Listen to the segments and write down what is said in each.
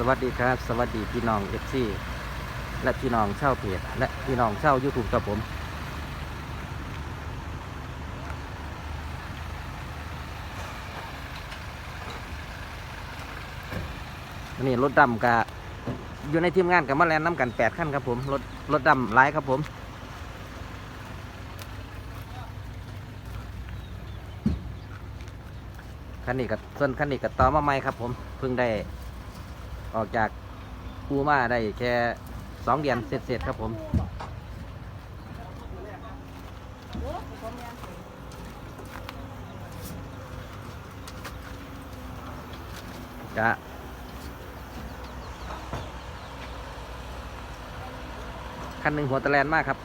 สวัสดีครับ สวัสดีพี่น้องเอฟซีและพี่น้องเช่าเพจและพี่น้องเช่ายูทูบครับผมนนี้รถดำกับอยู่ในทีมงานกับมาแลนน้ำกันแปดขั้นครับผม รถรถดำหลายครับผมคันนี้กับส่วนคันนี้กับต่อมาใหม่ครับผมเพิ่งได้ ออกจากปูมาได้แค่สองเดือนเสร็จๆครับผมจะคันหนึ่งหัวตะแลนมากครับ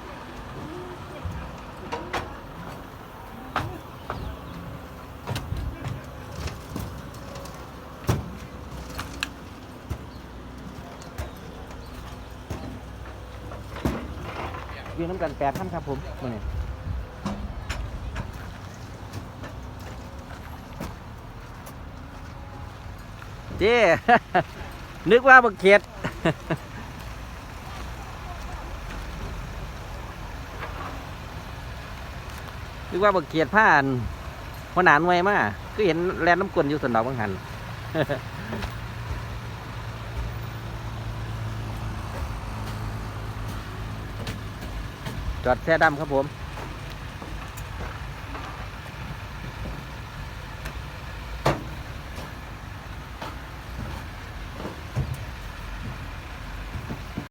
วิ่งน้ำกันแปดท่านครับผมมื่อนี้เจ้นึกว่าบักเขียดนึกว่าบักเขียดผ่านหัวหนานไวมาก็เห็นแลนน้ำกลนอยู่สนดอกบางหัน จอดแท่ดำครับผม